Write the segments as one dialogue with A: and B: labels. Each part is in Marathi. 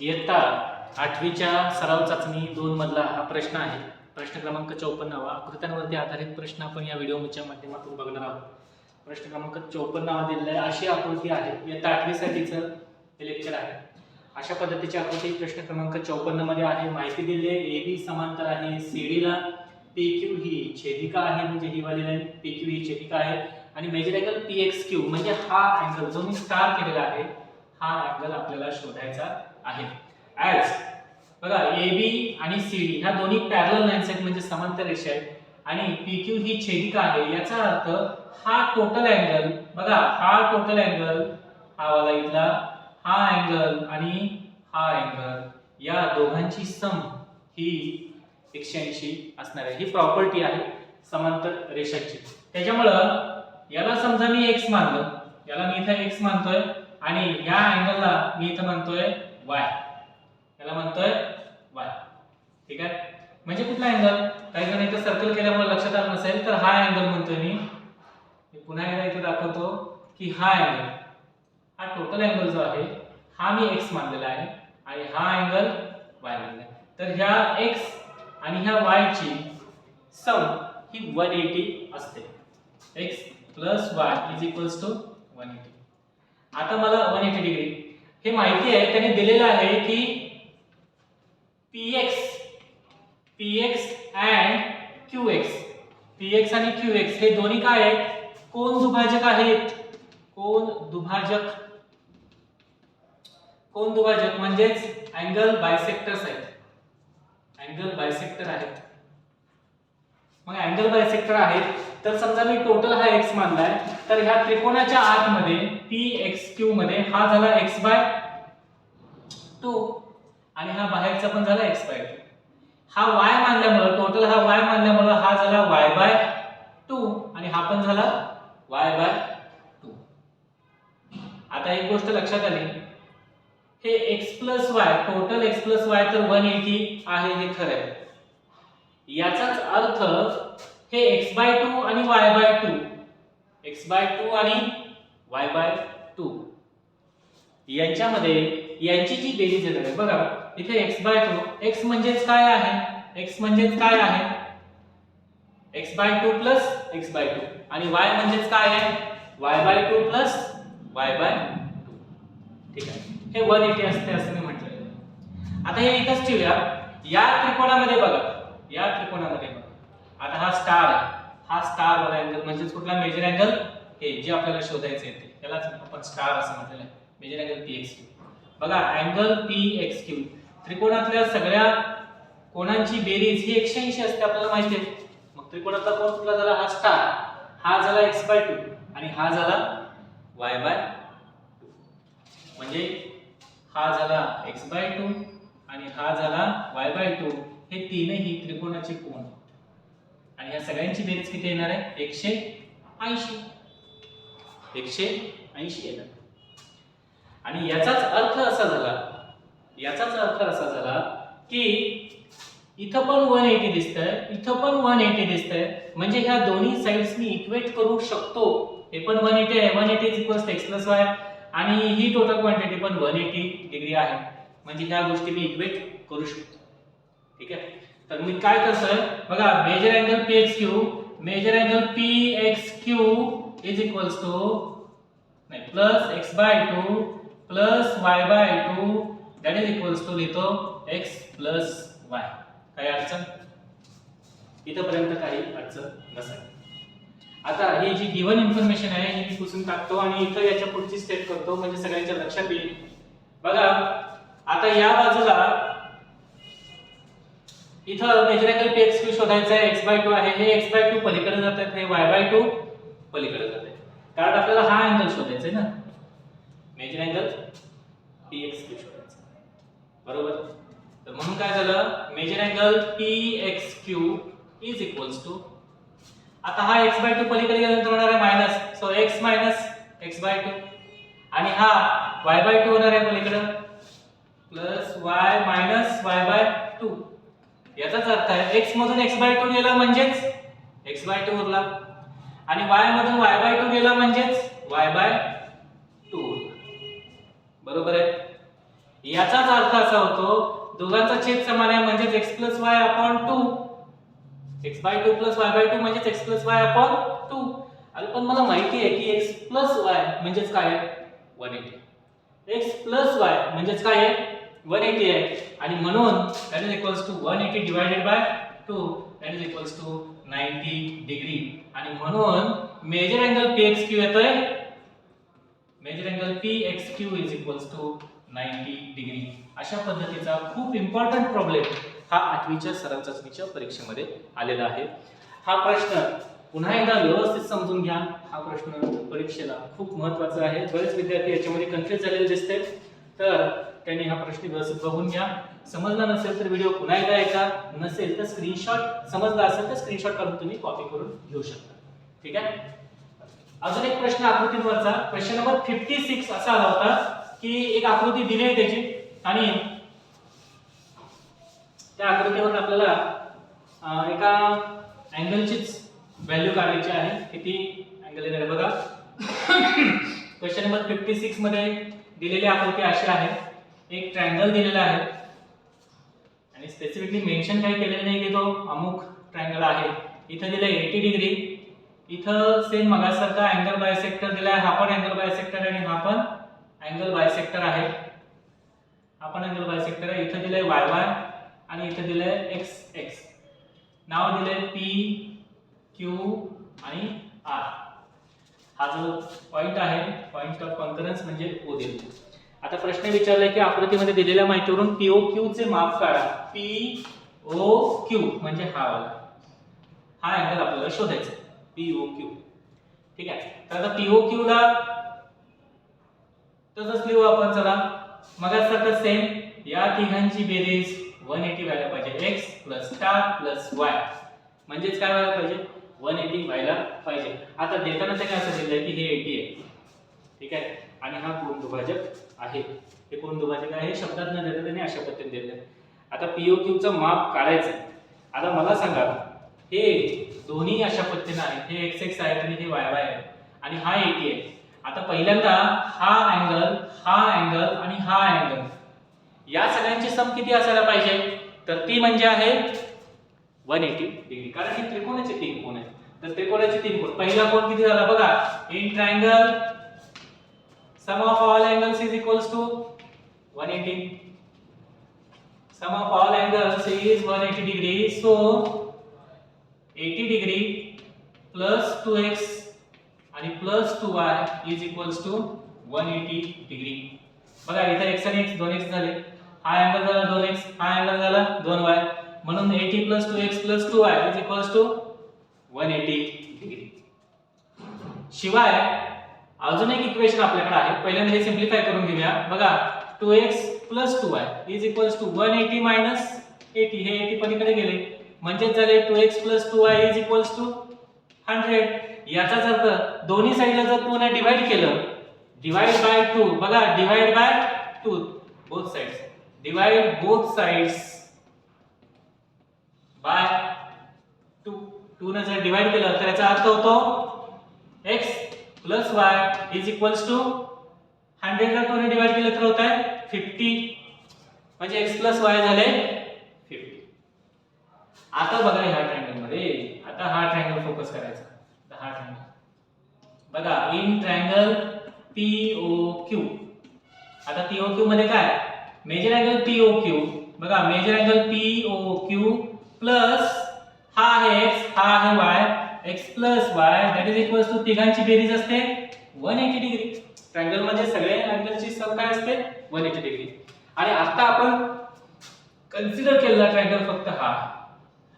A: इयत्ता आठवीच्या सराव चाचणी दोन मधला हा प्रश्न आहे. प्रश्न क्रमांक चौपन्नावा. आकृत्यांवरती आधारित प्रश्न आपण या व्हिडिओच्या माध्यमातून बघणार आहोत. प्रश्न क्रमांक चौपन्नावा दिलेला आहे अशी आकृती आहे. इयत्ता आठवीसाठीचं हे लेक्चर आहे. अशा पद्धतीची आकृती प्रश्न क्रमांक चौपन्नमध्ये आहे. माहिती दिली आहे. ए बी समांतर आहे. सी डीला पी क्यू ही e छेदिका आहे म्हणजे ही वाली लाईन पी क्यू ही छेदिका आहे. आणि measure angle P X Q म्हणजे हा अँगल जो मी स्टार केलेला आहे हा अँगल आपल्याला शोधायचा आहे ऍज बघा ए बी आणि सी डी ह्या दोन्ही पॅरल लाईन्स आहेत म्हणजे समांतर रेषा आहेत. आणि पी क्यू ही छेदिका आहे. याचा अर्थ हा टोटल अँगल बघा हा टोटल अँगल हा वाला इथला हा अँगल आणि हा अँगल या दोघांची सम ही एकशे ऐंशी असणार आहे. ही प्रॉपर्टी आहे समांतर रेषाची. त्याच्यामुळं याला समजा मी एक्स मानलं. याला मी इथं एक्स मानतोय आणि या अँगलला मी इथं मानतोय वाय याला म्हणतोय वाय ठीक आहे? म्हणजे कुठला अँगल काही जण इथं सर्कल केल्यामुळे लक्षात आलं नसेल तर हा अँगल म्हणतोय मी. मी पुन्हा एकदा इथे दाखवतो की हा अँगल हा टोटल अँगल जो आहे हा मी एक्स मानलेला आहे आणि हा अँगल वाय मानलेला आहे. तर ह्या एक्स आणि ह्या वाय ची सम ही वन एटी असते. X plus Y is equals to one eighty आता मला वन एटी डिग्री हे माहिती आहे त्याने दिलेलं आहे की P X P X and Q X P X आणि क्यू एक्स हे दोन्ही काय आहेत? कोण दुभाजक आहेत? कोण दुभाजक? कोण दुभाजक? म्हणजेच अँगल बायसेक्टर्स आहेत. अँगल बायसेक्टर आहेत. मग अँगल बायसेक्टर आहेत. तर समजा मी टोटल हा एक्स मानलाय तर ह्या त्रिकोणाच्या आतमध्ये पी एक्स क्यू मध्ये हा झाला एक्स बाय टू आणि हा बाहेरचा पण झाला एक्स बाय टू हा वाय मानल्यामुळं टोटल हा वाय मानल्यामुळं हा झाला वाय बाय टू आणि हा पण झाला वाय बाय टू आता एक गोष्ट लक्षात आली. हे X plus Y total X plus Y तर वन एटी आहे हे खरं आहे. याचाच अर्थ हे एक्स बाय टू आणि Y by two X by two आणि वाय बाय टू यांच्यामध्ये यांची जी बेरीज येणार आहे बघा इथे एक्स बाय टू एक्स म्हणजेच काय आहे? एक्स म्हणजेच काय आहे? X by two plus X by two आणि वाय म्हणजेच काय आहे? Y by two plus Y by two ठीक आहे. हे वन एटी असते असं मी म्हटलं आता हे इथंच ठेवूया. या त्रिकोणामध्ये बघा. या त्रिकोणामध्ये. आता हा स्टार हा स्टार वाला अँगल म्हणजेच कुठला मेजर अँगल हे जे आपल्याला शोधायचं आहे ते. त्यालाच आपण स्टार असं म्हटलेलं आहे. Measure angle P X Q बघा अँगल पी एक्स क्यू त्रिकोणातल्या सगळ्या कोणांची बेरीज ही एकशे ऐंशी असते आपल्याला माहिती आहे. मग त्रिकोणातला कोण कुठला झाला? हा स्टार हा झाला एक्स बाय टू आणि हा झाला वाय बाय टू म्हणजे हा झाला एक्स बाय टू आणि हा झाला वाय बाय टू हे तीनही त्रिकोणाचे कोण आणि ह्या सगळ्यांची बेरीज किती येणार आहे? एकशे ऐंशी. एकशे ऐंशी येणार. आणि याचाच अर्थ असा झाला याचाच अर्थ असा झाला की इथं पण वन एटी दिसतंय इथं पण वन एटी दिसतंय. म्हणजे ह्या दोन्ही साईड्स मी इक्वेट करू शकतो. हे पण वन एटी आहे one eighty equals X plus Y आणि ही टोटल क्वांटिटी पण वन एटी डिग्री आहे. म्हणजे ह्या गोष्टी मी इक्वेट करू शकतो. ठीक आहे? तर मी काय करतोय? बघा measure angle P X Q measure angle P X Q is equals to नाही plus X by two plus Y by two that is equals to लिहितो एक्स प्लस वाय काही अडचण? इथंपर्यंत काही अडचण नसेल. आता ही जी गिवन इन्फॉर्मेशन आहे ही मी पुसून टाकतो आणि इथं याच्या पुढची स्टेप करतो म्हणजे सगळ्यांच्या लक्षात येईल. बघा आता या बाजूला इथं मेजर पी एक्स क्यू शोधायचं आहे एक्स बाय टू आहे. हे एक्स बाय टू पलीकडे जात आहेत हे वाय बाय टू पलीकडे जात आहे कारण आपल्याला हा अँगल शोधायचा आहे ना. Measure angle P X Q शोधायचा बरोबर? तर म्हणून काय झालं? Measure angle P X Q is equals to आता हा एक्स बाय टू पलीकडे गेल्यानंतर होणार आहे minus so X minus X by two आणि हा वाय बाय टू होणार आहे पलीकडे. Plus Y minus Y by याचाच अर्थ आहे. एक्स मधून एक्स बाय टू गेला म्हणजेच एक्स बाय टू उरला. आणि वाय मधून वाय बाय टू गेला म्हणजेच वाय बाय टू बरोबर आहे? याचाच अर्थ असा होतो दोघांचा छेद समान आहे म्हणजेच X plus Y upon two X by two plus Y by two म्हणजेच X plus Y upon two अरे पण मला माहिती आहे की एक्स प्लस वाय म्हणजेच काय आहे? One eighty X plus Y म्हणजेच काय आहे? वन एटी आहे आणि म्हणून that is equals to one eighty divided by two that is equals to ninety degree आणि म्हणून measure angle P X Q येतोय. Measure angle P X Q is equals to ninety degree अशा पद्धतीचा खूप इम्पॉर्टंट प्रॉब्लेम हा आठवीच्या सराव चाचणीच्या परीक्षेमध्ये आलेला आहे. हा प्रश्न पुन्हा एकदा व्यवस्थित समजून घ्या. हा प्रश्न परीक्षेला खूप महत्त्वाचा आहे. बरेच विद्यार्थी याच्यामध्ये कन्फ्युज झालेले दिसते तर त्यांनी हा प्रश्न व्यवस्थित बघून घ्या. समजला नसेल तर व्हिडिओ पुन्हा एकदा ऐका. नसेल तर स्क्रीनशॉट समजला असेल तर स्क्रीनशॉट करून तुम्ही कॉपी करून घेऊ शकता. ठीक आहे? अजून एक प्रश्न आकृतींवरचा. क्वेश्चन नंबर फिफ्टी सिक्स असा आला होता की एक आकृती दिली आहे त्याची. आणि त्या आकृतीवर आपल्याला एका अँगलचीच व्हॅल्यू काढायची आहे. किती अँगल येणार बघा. क्वेश्चन नंबर फिफ्टी सिक्समध्ये दिलेली आकृती अशी आहे. एक ट्रँगल दिलेला आहे. आणि स्पेसिफिकली मेन्शन काही केलेलं नाही की तो अमुक ट्रँगल आहे. इथं दिलं एटी डिग्री इथं सेम मगासारखा अँगल बायसेक्टर दिलाय हा पण अँगल बायसेक्टर आणि हा पण अँगल बायसेक्टर आहे. हा पण अँगल बायसेक्टर आहे. इथं दिलंय वाय वाय आणि इथं दिलंय एक्स एक्स नाव दिलंय पी क्यू आणि आर हा जो पॉइंट आहे पॉइंट ऑफ कॉन्फरन्स म्हणजे ओ दिले आता प्रश्न विचारलाय की आकृतीमध्ये दिलेल्या माहितीवरून पीओ क्यू चे माप काढा. पी ओ क्यू म्हणजे हा वाला. हा अँगल आपल्याला शोधायचा पीओ क्यू ठीक आहे? तर आता पीओ क्यू ला तसंच लिहू आपण चला. मग सेम या तिघांची बेरीज वन एटी व्हायला पाहिजे. X plus star plus Y म्हणजेच काय व्हायला पाहिजे? वन एटी व्हायला पाहिजे. आता देताना ते काय असं दिलंय की हे एटी आहे. ठीक आहे? आणि हा कोण दुभाजक आहे. हे कोण दुभाजक आहे? हे शब्दात न देता त्यांनी अशा पद्धतीने दिलेलं आहे. आता पीओ क्यूचं माप काढायचं आता मला सांगा हे दोन्ही अशा पद्धतीनं आहेत हे एक्स एक्स आहेत आणि हे वाय वाय आहे. आणि हा एटी आहे. आता पहिल्यांदा हा अँगल हा अँगल आणि हा अँगल या सगळ्यांची सम किती असायला पाहिजे? तर ती म्हणजे आहे वन एटी डिग्री कारण हे त्रिकोणाचे तीन कोण आहेत. तर त्रिकोणाचे तीन कोण पहिला कोण किती झाला? बघा in triangle sum of all angles is equals to 180 sum of all angles is 180 degree so 80 degree plus 2x आणि plus two Y is equals to one eighty degree बघा इथं एक्स आणि एक्स दोन एक्स झाले हा अँगल झाला दोन एक्स हा अँगल झाला दोन वाय म्हणून eighty plus two X plus two Y is equals to one eighty degree शिवाय अजून एक इक्वेशन आपल्याकडे आहे. पहिल्यांदा हे सिम्प्लिफाय करून घेऊया. बघा two X plus two Y is equals to one eighty minus eighty हे एटी पलीकडे गेले. म्हणजेच झाले two X plus two Y is equals to 100 याचाच अर्थ दोन्ही साईडला जर टू ने डिवाइड केलं डिवाइड बाय टू बघा divide by two both sides divide both sides by 2 2 ने जर डिवाइड केलं तर याचा अर्थ होतो X plus Y is equals to 100 ला 2 ने डिवाइड केलं तर होत आहे 50 म्हणजे एक्स प्लस वाय झाले 50 आता बघा ह्या ट्रँगलमध्ये आता हा ट्रँगल फोकस करायचा. हा ट्रँगल बघा इन ओ क्यू आता POQ मध्ये काय? मेजर अँगल POQ बघा मेजर अँगल POQ प्लस हा आहे एक्स हा आहे Y x plus y that is equals to तिघांची बेरीज असते. 180 डिग्री ट्रायंगलमध्ये सगळे अँगलची सम काय असते? 180 डिग्री आणि आता आपण कन्सिडर केलेला ट्रायंगल फक्त हा.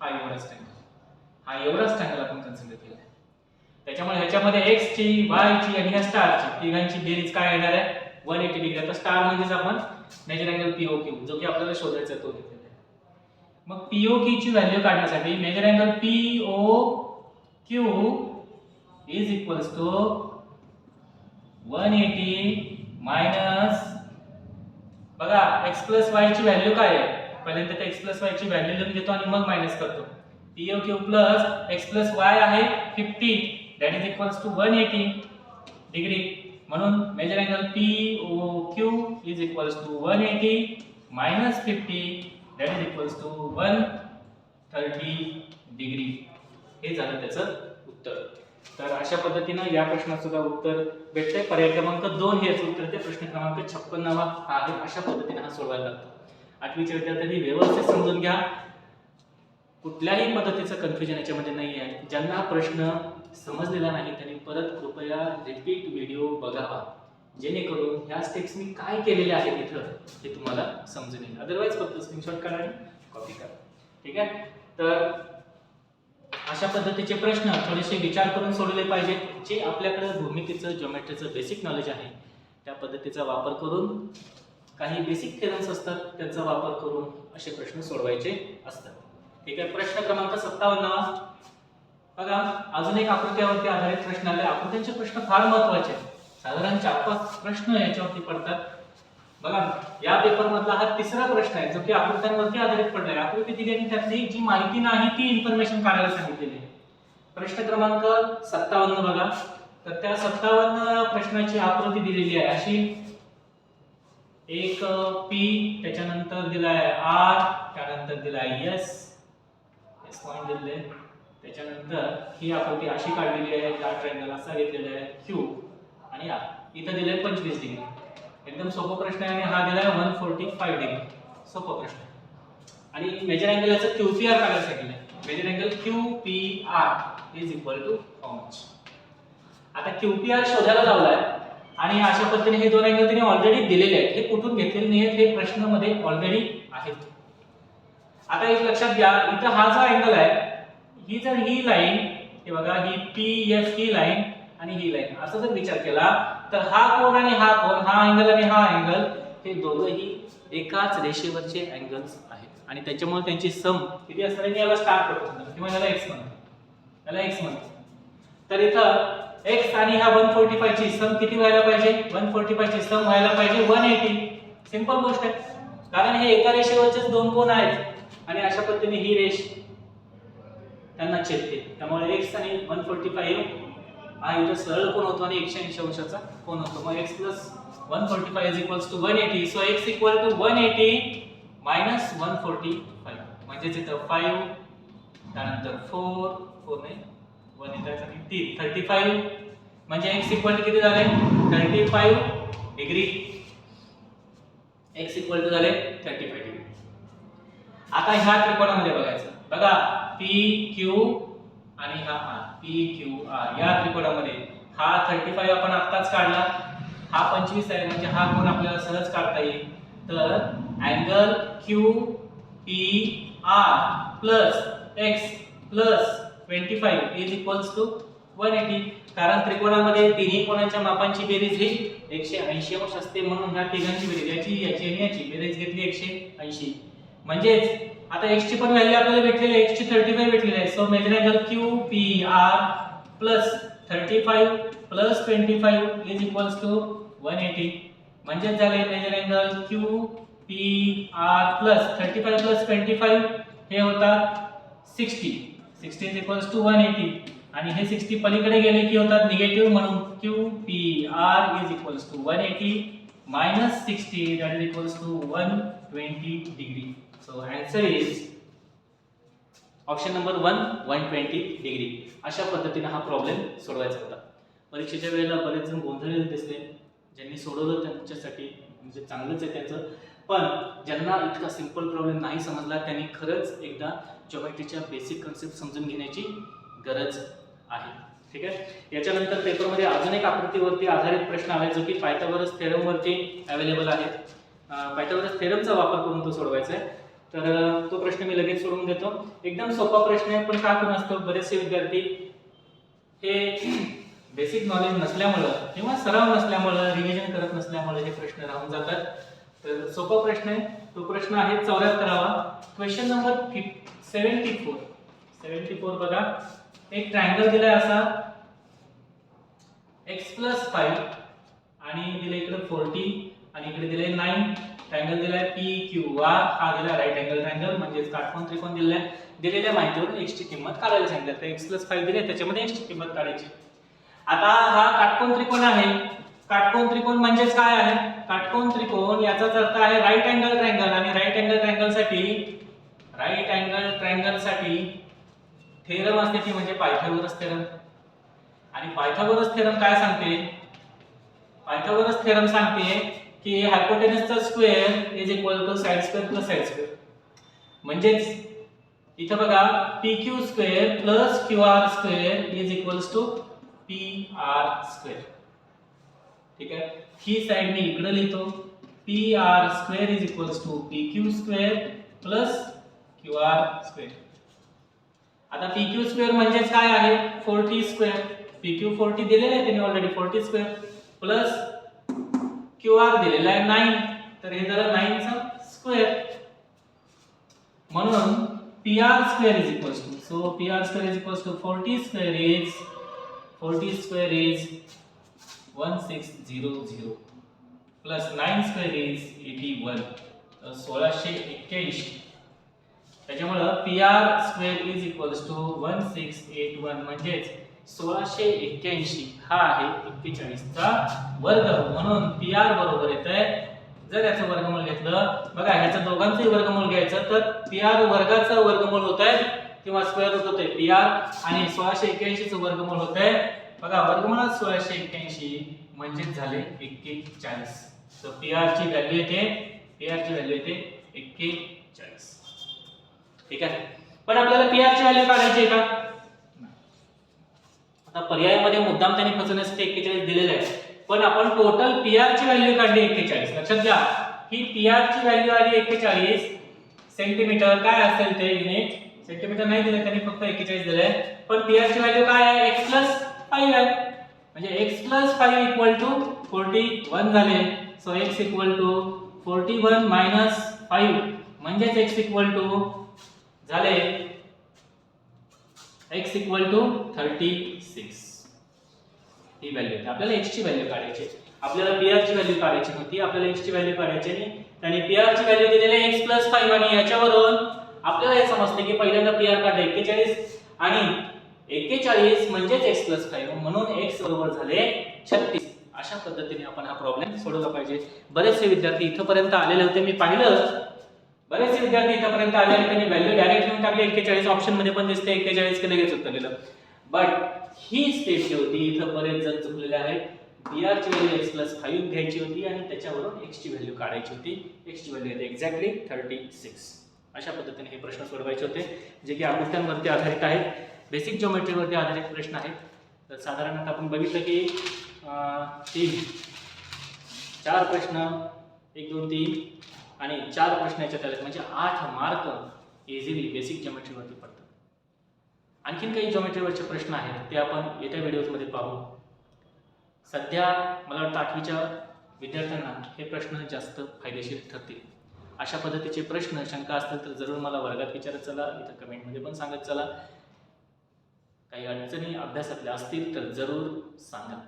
A: हा एवढाच ट्रायंगल हा एवढाच ट्रायंगल आपण कन्सिडर केला आहे त्याच्यामुळे ह्याच्यामध्ये x ची y ची आणि ह्या स्टार ची तिघांची बेरीज काय येणार आहे? 180 डिग्री आता स्टार म्हणजेच आपण मेजर अँगल POQ जो की आपल्याला शोधायचा तो घेतलेला आहे. मग POQ ची व्हॅल्यू काढण्यासाठी measure angle Q is equals to 180 minus बघा x प्लस y ची व्हॅल्यू काय आहे? पहिल्यांदा त्या x प्लस y ची व्हॅल्यू लिहून घेतो आणि मग मायनस करतो. POQ plus x plus y आहे 50 that is equals to 180 degree म्हणून measure angle POQ Q is equals to 180 minus 50 that is equals to 130 degree हे झालं त्याचं उत्तर. तर अशा पद्धतीनं या प्रश्नाचं सुद्धा उत्तर भेटतंय. पर्याय क्रमांक दोन हे याचं उत्तर ते प्रश्न क्रमांक छप्पन्नावा हा आहे. अशा पद्धतीने हा सोडवायला लागतो. आठवीच्या विद्यार्थ्यांनी व्यवस्थित समजून घ्या. कुठल्याही पद्धतीचं कन्फ्युजन याच्यामध्ये नाही आहे ज्यांना प्रश्न समजलेला नाही त्यांनी परत कृपया रिपीट व्हिडिओ बघावा. जेणेकरून ह्या स्टेप्स मी काय केलेले आहेत इथं हे तुम्हाला समजून येईल. अदरवाईज फक्त स्क्रीनशॉट करा आणि कॉपी करा. ठीक आहे? तर अशा पद्धतीचे प्रश्न थोडेसे विचार करून सोडवले पाहिजेत जे आपल्याकडे भूमितीचं जॉमेट्रीचं बेसिक नॉलेज आहे त्या पद्धतीचा वापर करून काही बेसिक थेरम्स असतात त्यांचा वापर करून असे प्रश्न सोडवायचे असतात. ठीक आहे प्रश्न क्रमांक सत्तावन्न. बघा अजून एक आकृत्यावरती आधारित प्रश्न आले आकृत्यांचे प्रश्न फार महत्त्वाचे आहेत. साधारण चार पाच प्रश्न याच्यावरती पडतात. बघा या पेपर मधला हा तिसरा प्रश्न आहे जो की आकृत्यांवरती आधारित पडलाय आकृती दिली आणि त्यातली जी माहिती नाही ती इन्फॉर्मेशन काढायला सांगितलेली आहे. प्रश्न क्रमांक सत्तावन्न बघा. तर त्या सत्तावन्न प्रश्नाची आकृती दिलेली आहे. अशी एक पी त्याच्यानंतर दिलाय आर त्यानंतर दिलाय एस एस पॉइंट दिले त्याच्यानंतर ही आकृती अशी काढलेली आहे या ट्रायंगल असा घेतलेला आहे क्यू आणि आर इथं दिले पंचवीस डिग्री एकदम सोपा प्रश्न आहे आणि हा दिलाय वन फोर्टी फाईव्ह डिग्री सोपा प्रश्न आहे. आणि मेजर अँगल याचं क्यू पी आर काढायला नाही? Measure angle Q P R is equal to much आता क्यू पी आर शोधायला लावलाय आणि अशा पद्धतीने हे दोन अँगल त्यांनी ऑलरेडी दिलेले आहेत. हे कुठून घेतलेले नाही आहेत हे प्रश्नामध्ये ऑलरेडी आहेत. आता एक लक्षात घ्या इथं हा जो अँगल आहे ही जर ही लाईन हे बघा ही पी एफ ही लाईन आणि ही लाईन असा जर विचार केला तर हा कोण आणि हा कोण हा अँगल आणि हा अँगल हे दोघंही एकाच रेषेवरचे अँगल्स आहेत. आणि त्याच्यामुळे त्यांची सम किती असणार आहे? मी याला स्टार करतो किंवा याला एक्स म्हणतो. याला एक्स म्हणतो. तर इथं एक्स आणि ह्या वन फोर्टी फाय ची सम किती व्हायला पाहिजे? वन फोर्टी फाय ची सम व्हायला पाहिजे वन एटी सिंपल गोष्ट आहे. कारण हे एका रेषेवरचेच दोन कोण आहेत. आणि अशा पद्धतीने ही रेष त्यांना छेदते त्यामुळे एक्स आणि वन फोर्टी फाईव्ह हा इथं सरळ कोण होतो आणि एकशे ऐंशी अंशाचा कोण होतो? मग X plus one forty five is equals to one eighty so X equal to one eighty minus one forty five म्हणजेच इथं फाईव्ह त्यानंतर फोर फोर नाही वन येतात आणि तीन. थर्टी फाईव्ह म्हणजे एक्स इक्वल टू किती झाले? Thirty five degree X equal to झाले थर्टी फाईव्ह डिग्री आता ह्या त्रिकोणामध्ये बघायचं. बघा पी क्यू आणि हा आर पी क्यू आर या त्रिकोणामध्ये. हा थर्टी फाईव्ह आपण आत्ताच काढला. हा पंचवीस आहे म्हणजे हा कोण आपल्याला सहज काढता येईल. तर angle Q P R plus X plus twenty five is equals to one eighty कारण त्रिकोणामध्ये तिन्ही कोणाच्या मापांची बेरीज ही एकशे ऐंशी अंश असते म्हणून ह्या तिघांची बेरीज याची याची आणि याची बेरीज घेतली एकशे ऐंशी. म्हणजेच आता एक्स ची पण व्हॅल्यू आपल्याला भेटलेली आहे. एक्स ची थर्टी फाईव्ह भेटलेली आहे. So measure angle Q P R plus thirty five plus twenty five is equals to one eighty म्हणजेच झाले measure angle Q P R plus thirty five plus twenty five हे होतात sixty sixty is equals to one eighty आणि हे सिक्स्टी पलीकडे गेले की होतात निगेटिव्ह म्हणून Q P R is equals to one eighty minus sixty that is equals to one twenty degree so answer is option number one one twenty degree अशा पद्धतीनं हा प्रॉब्लेम सोडवायचा होता. परीक्षेच्या वेळेला बरेच जण गोंधळलेले दिसले. ज्यांनी सोडवलं त्यांच्यासाठी म्हणजे चांगलंच आहे त्यांचं. पण ज्यांना इतका सिंपल प्रॉब्लेम नाही समजला त्यांनी खरंच एकदा जॉमेट्रीच्या बेसिक कन्सेप्ट समजून घेण्याची गरज आहे. ठीक आहे? याच्यानंतर पेपरमध्ये अजून एक आकृतीवरती आधारित प्रश्न आला जो की पायथागोरस थेरमवरती अवेलेबल आहे. पायथागोरस थेरमचा वापर करून तो सोडवायचा आहे. तर तो प्रश्न मी लगेच सोडून देतो. एकदम सोपा प्रश्न आहे पण का कोण असतो? बरेचसे विद्यार्थी हे बेसिक नॉलेज नसल्यामुळं किंवा सराव नसल्यामुळं रिव्हिजन करत नसल्यामुळे हे प्रश्न राहून जातात. तर सोपा प्रश्न आहे. तो प्रश्न आहे चौऱ्याहत्तरावा. Question number seventy four seventy four बघा. एक ट्रायंगल दिलाय असा. एक्स प्लस फाईव्ह आणि दिले इकडे फोर्टी आणि इकडे दिले नाईन ट्रायंगल दिलाय पी क्यू आर हा दिला राईट अँगल ट्रायंगल म्हणजेच काटकोन त्रिकोण दिलाय. दिलेल्या माहितीवरून एक्स ची किंमत काढायला सांगितलं. तर एक्स प्लस फाईव्ह दिले त्याच्यामध्ये एक्स ची किंमत काढायची. आता हा काटकोन त्रिकोण आहे. काटकोन त्रिकोण म्हणजेच काय आहे? काटकोन त्रिकोण याचाच अर्थ आहे राईट अँगल ट्रायंगल आणि राईट अँगल ट्रायंगलसाठी राईट अँगल ट्रायंगलसाठी थेरम असते ती म्हणजे पायथागोरस थेरम. आणि पायथागोरस थेरम काय सांगते? पायथागोरस थेरम सांगते की हायपोटेनसचा square is equal to side square plus side square म्हणजेच इथं बघा P Q square plus Q R square is equals to P R square ठीक आहे? ही साइड मी इकडे लिहितो. P R square is equals to P Q square plus Q R square आता पी क्यू स्क्वेअर म्हणजेच काय आहे? Forty square P Q forty दिलेलं आहे त्यांनी already forty square plus Q R दिलेला आहे नाईन. तर हे झालं नाईनचं स्क्वेअर. म्हणून P R square is equals to so P R square is equals to forty square is forty square is one six zero zero plus nine square is eighty one तर सोळाशे एक्क्याऐंशी. त्याच्यामुळं P R square is equals to one six eight one म्हणजेच सोळाशे एक्क्याऐंशी. हा आहे एक्केचाळीसचा वर्ग. म्हणून पी आर बरोबर येत आहे जर याचं वर्गमूळ घेतलं बघा ह्याचं दोघांचंही वर्गमूळ घ्यायचं तर पी आर वर्गाचं वर्गमूळ होत आहे किंवा स्क्वेअर रूट होत आहे पी आर आणि सोळाशे एक्क्याऐंशीचं वर्गमूळ होत आहे बघा वर्गमुळात सोळाशे एक्क्याऐंशी म्हणजेच झाले एक्केचाळीस. तर पी आर ची व्हॅल्यू येते पी आर ची व्हॅल्यू येते एक्केचाळीस. ठीक आहे? पण आपल्याला पी आर ची व्हॅल्यू काढायची आहे का? आता पर्यायामध्ये मुद्दाम त्यांनी फसवण्यासाठी एक्केचाळीस दिलेलं आहे. पण आपण टोटल पी आरची व्हॅल्यू काढली एक्केचाळीस. लक्षात घ्या ही पी आरची व्हॅल्यू आली एक्केचाळीस सेंटीमीटर काय असेल ते युनिट सेंटीमीटर नाही दिले त्यांनी फक्त एक्केचाळीस दिलंय. पण पी आर ची व्हॅल्यू काय आहे? एक्स प्लस फाईव्ह आहे. म्हणजे x plus five equal to forty one झाले. So x equal to forty one minus five म्हणजेच एक्स इक्वल टू झाले x equal to thirty six he value होती आपल्याला एक्सची व्हॅल्यू काढायची आपल्याला पी आर ची व्हॅल्यू काढायची होती. आपल्याला एक्सची व्हॅल्यू काढायची आणि आणि पी आर ची व्हॅल्यू दिलेली आहे एक्स प्लस फाईव्ह आणि याच्यावरून आपल्याला हे समजते की पहिल्यांदा पी आर काढलं एक्केचाळीस आणि एक्केचाळीस म्हणजेच एक्स प्लस फाईव्ह म्हणून एक्स बरोबर झाले छत्तीस. अशा पद्धतीने आपण हा प्रॉब्लेम सोडवला पाहिजे. बरेचसे विद्यार्थी इथंपर्यंत आलेले होते. मी पाहिलं बरेचसे विद्यार्थी इथपर्यंत आले आणि त्यांनी व्हॅल्यू डायरेक्ट लिहून टाकली. एक्केचाळीस ऑप्शनमध्ये पण दिसते एक्केचाळीस की लगेच उत्तर लिहिलं बट ही स्टेप जी होती इथं बरेच जण चुकलेले आहेत. बी आरची व्हॅल्यू एक्स प्लस फाईव्ह घ्यायची होती आणि त्याच्यावरून एक्स ची व्हॅल्यू काढायची होती. एक्स ची व्हॅल्यू येते एक्झॅक्टली थर्टी सिक्स अशा पद्धतीने हे प्रश्न सोडवायचे होते जे की आकृत्यांवरती आधारित आहेत. बेसिक ज्योमेट्रीवरती आधारित प्रश्न आहेत. तर साधारणतः आपण बघितलं की तीन चार प्रश्न एक दोन तीन आणि चार प्रश्न याच्यात आले म्हणजे आठ मार्क इझिली बेसिक जॉमेट्रीवरती पडतात. आणखीन काही जॉमेट्रीवरचे प्रश्न आहेत ते आपण येत्या व्हिडिओजमध्ये पाहू. सध्या मला वाटतं आठवीच्या विद्यार्थ्यांना हे प्रश्न जास्त फायदेशीर ठरतील. अशा पद्धतीचे प्रश्न शंका असतील तर जरूर मला वर्गात विचारत चला इथं कमेंटमध्ये पण सांगत चला. काही अडचणी अभ्यासातल्या असतील तर जरूर सांगा.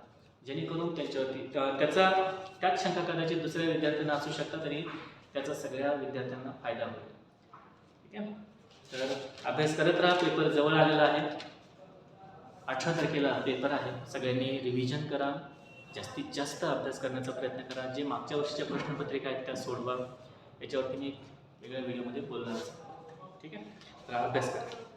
A: जेणेकरून त्यांच्यावरती त्याचा त्याच शंका कदाचित दुसऱ्या विद्यार्थ्यांना असू शकतात तरी त्याचा सगळ्या विद्यार्थ्यांना फायदा होईल. ठीक आहे? तर अभ्यास करत राहा पेपर जवळ आलेला आहे. अठरा तारखेला पेपर आहे. सगळ्यांनी रिव्हिजन करा. जास्तीत जास्त अभ्यास करण्याचा प्रयत्न करा. जे मागच्या वर्षीच्या प्रश्नपत्रिका आहेत त्या सोडवा. याच्यावरती मी एक वेगळ्या व्हिडिओमध्ये बोलणार ठीक आहे? तर अभ्यास करा.